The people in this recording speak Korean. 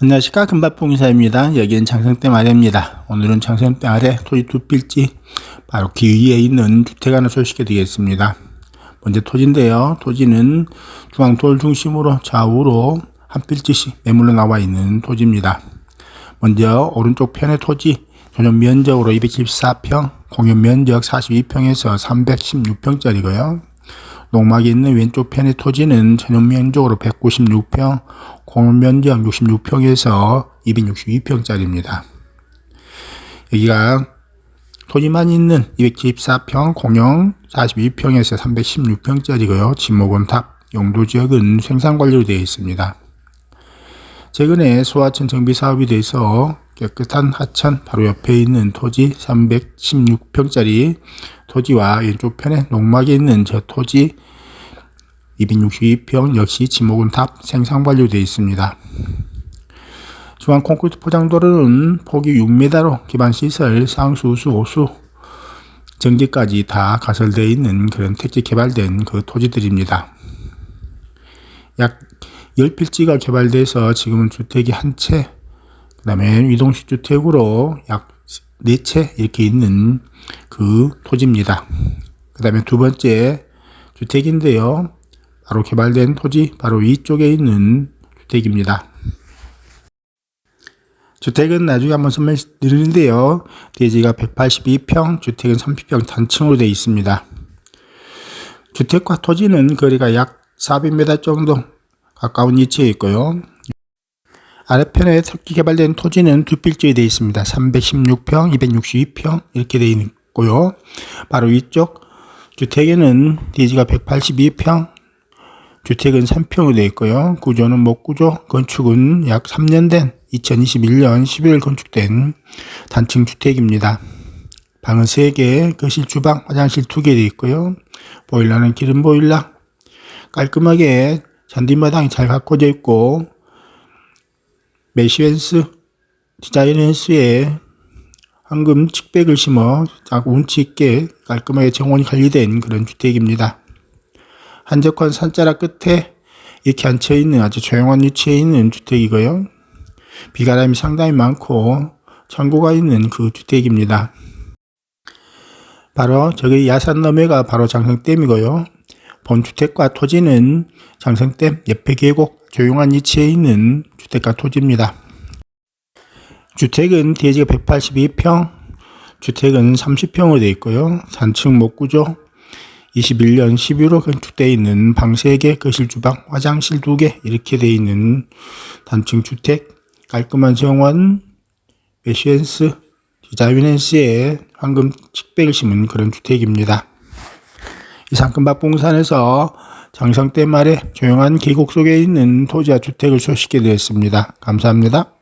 안녕하십니까 금밥봉사입니다. 여기는 장성댐 아래입니다. 오늘은 장성댐 아래 토지 두 필지 바로 그 위에 있는 주택 하나 소식해 드리겠습니다. 먼저 토지인데요. 토지는 중앙도를 중심으로 좌우로 한 필지씩 매물로 나와 있는 토지입니다. 먼저 오른쪽 편의 토지 전용 면적으로 274평, 공용 면적 42평에서 316평짜리고요. 농막이 있는 왼쪽 편의 토지는 전용 면적으로 196평, 공용 면적 66평에서 262평짜리입니다. 여기가 토지만 있는 274평, 공용 42평에서 316평짜리고요. 지목원탑 용도 지역은 생산관리로 되어 있습니다. 최근에 소하천 정비 사업이 돼서 깨끗한 하천 바로 옆에 있는 토지 316평짜리 토지와 왼쪽 편에 농막이 있는 저 토지 262평 역시 지목은 탑 생산 완료되어 있습니다. 중앙 콘크리트 포장도로는 폭이 6m로 기반시설, 상수수, 오수, 정지까지 다 가설되어 있는 그런 택지 개발된 그 토지들입니다. 약 10필지가 개발돼서 지금은 주택이 한 채, 그 다음에 위동식 주택으로 약 4채 이렇게 있는 그 토지입니다. 그 다음에 두 번째 주택인데요. 바로 개발된 토지 바로 위쪽에 있는 주택입니다. 주택은 나중에 한번 설명드리는데요. 대지가 182평, 주택은 30평 단층으로 되어 있습니다. 주택과 토지는 거리가 약 400m 정도 가까운 위치에 있고요. 아래편에 새롭게 개발된 토지는 두 필지에 되어 있습니다. 316평, 262평 이렇게 되어 있고요. 바로 위쪽 주택에는 대지가 182평, 주택은 3평으로 되어 있고요. 구조는 목구조, 건축은 약 3년 된 2021년 11월 건축된 단층 주택입니다. 방은 3개, 거실, 주방, 화장실 2개 되어 있고요. 보일러는 기름 보일러, 깔끔하게 잔디마당이 잘 가꿔져 있고 메시웬스 디자이너스에 황금 칙백을 심어 딱 운치 있게 깔끔하게 정원이 관리된 그런 주택입니다. 한적한 산자락 끝에 이렇게 앉혀 있는 아주 조용한 위치에 있는 주택이고요. 비가람이 상당히 많고 창고가 있는 그 주택입니다. 바로 저기 야산 너머가 바로 장성댐이고요. 본 주택과 토지는 장성댐 옆에 계곡 조용한 위치에 있는 주택과 토지입니다. 주택은 대지가 182평, 주택은 30평으로 되어 있고요. 산층 목구조, 21년 11월 건축되어 있는 방 3개, 거실, 주방, 화장실 2개 이렇게 되어 있는 단층 주택, 깔끔한 정원, 메시엔스, 디자이너스의 황금 칙백을 심은 그런 주택입니다. 이 상금박봉산에서 장성댐 아래 조용한 계곡 속에 있는 토지와 주택을 소식해 드렸습니다. 감사합니다.